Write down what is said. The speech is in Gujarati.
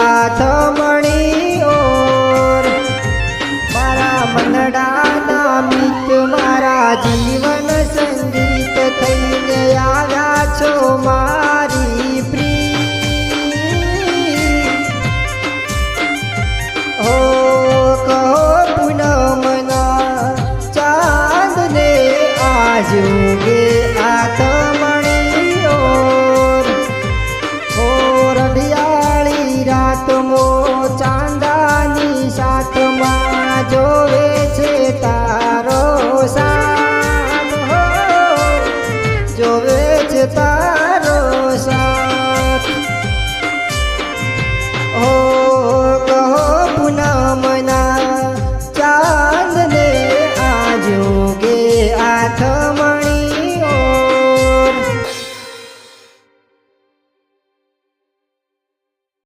આથમણી ઓર. મારા મનડાના મિત જીવન સંગીત થઈને આવ્યા છો મારી પ્રી હો, કહો પૂનમના ચાંદને આજુગે ઉગે આથમણી ઓર. ઓ રઢિયાળી રાતમો ચાંદાની yo